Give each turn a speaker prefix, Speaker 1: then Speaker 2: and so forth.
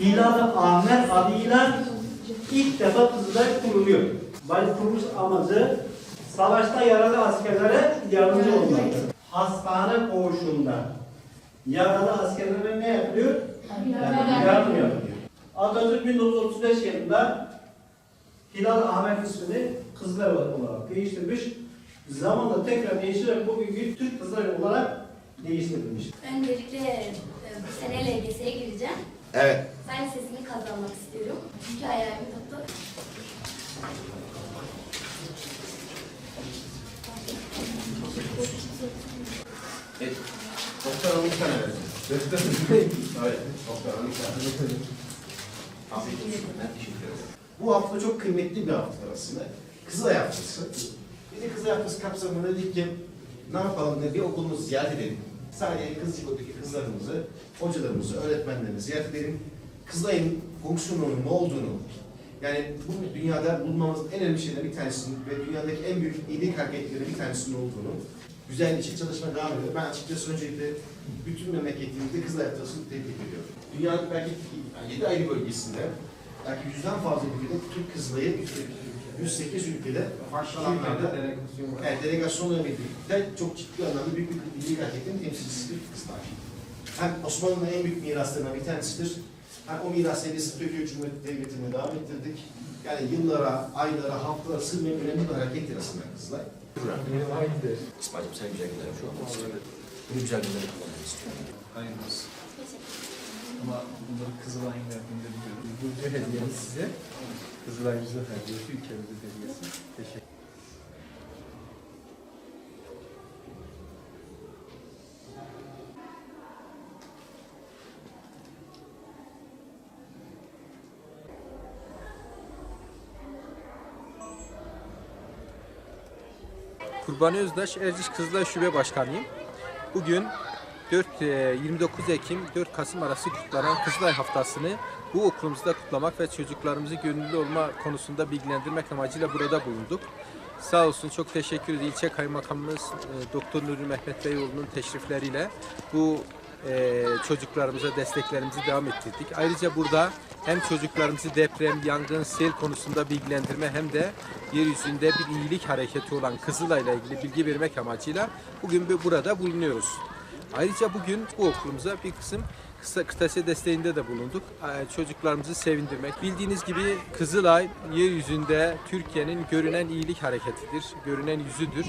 Speaker 1: Hilal Ahmet adıyla ilk defa Kızılay kuruluyor. Bali kuruluş amacı savaşta yaralı askerlere yardımcı olmaktır. Hastane koğuşunda yaralı askerlere ne yapıyor? Yardım yapıyor. Atatürk 1935 yılında Hilal Ahmet ismini Kızılay olarak değiştirmiş. Zamanla tekrar değiştirerek bugünkü Türk Kızılay olarak değiştirilmiş.
Speaker 2: Öncelikle e, bu sene LGS'ye gireceğim.
Speaker 3: Evet. Doktor hanım bir tane versin. evet. Doktor hanım bir tane. Afiyet olsun. Ben teşekkür ederim. Bu hafta çok kıymetli bir hafta aslında. Kızılay haftası. Biz de Kızılay haftası kapsamında dedik ki ne yapalım dedi, bir okulumuzu ziyaret edelim. Sadece Kızılcık'taki kızlarımızı, hocalarımızı, öğretmenlerimizi ziyaret edelim. Kızılay'ın fonksiyonunun ne olduğunu, yani bu dünyada bulmamız en önemli şeylerden bir tanesinin ve dünyadaki en büyük iyilik hareketlerinden bir tanesinin olduğunu güzel için çalışma devam ediyor. Ben açıkçası öncelikle bütün memleketimizde Kızılay Haftası'nı tebrik ediyorum. Dünyanın belki 7 ayrı bölgesinde belki yüzden fazla ülkede Türk Kızılay'ı 108 ülkede farklı alanlarda evet, delegasyonla birlikte çok ciddi anlamda büyük bir iyilik hareketinin temsilcisidir Kızılay. Hem Osmanlı'nın en büyük miraslarından bir tanesidir. Hem o mirası biz Türkiye Cumhuriyeti Devleti'ne devam ettirdik. Yani yıllara, aylara, haftalara sığmayan önemli bir harekettir aslında Kızılay. İsmail'cim sen güzel günler şu an. Bu güzel günleri kullanmak istiyorum.
Speaker 4: Hayırlı olsun. Ama bunları Kızılay'ın verdiğinde biliyorum. Bu hediyemiz size. Kızılay bize hediyesi, ülkemize hediyesi.
Speaker 5: Kurbani Özdaş Erciş Kızılay Şube Başkanıyım. Bugün 4 e, 29 Ekim 4 Kasım arası kutlanan Kızılay Haftası'nı bu okulumuzda kutlamak ve çocuklarımızı gönüllü olma konusunda bilgilendirmek amacıyla burada bulunduk. Sağ olsun çok teşekkür ederiz. İlçe Kaymakamımız e, Doktor Nuri Mehmet Beyoğlu'nun teşrifleriyle bu e, çocuklarımıza desteklerimizi devam ettirdik. Ayrıca burada hem çocuklarımızı deprem, yangın, sel konusunda bilgilendirme hem de yeryüzünde bir iyilik hareketi olan Kızılay'la ilgili bilgi vermek amacıyla bugün bu- burada bulunuyoruz. Ayrıca bugün bu okulumuza bir kısım kısa desteğinde de bulunduk. Ee, Çocuklarımızı sevindirmek. Bildiğiniz gibi Kızılay yeryüzünde Türkiye'nin görünen iyilik hareketidir, görünen yüzüdür.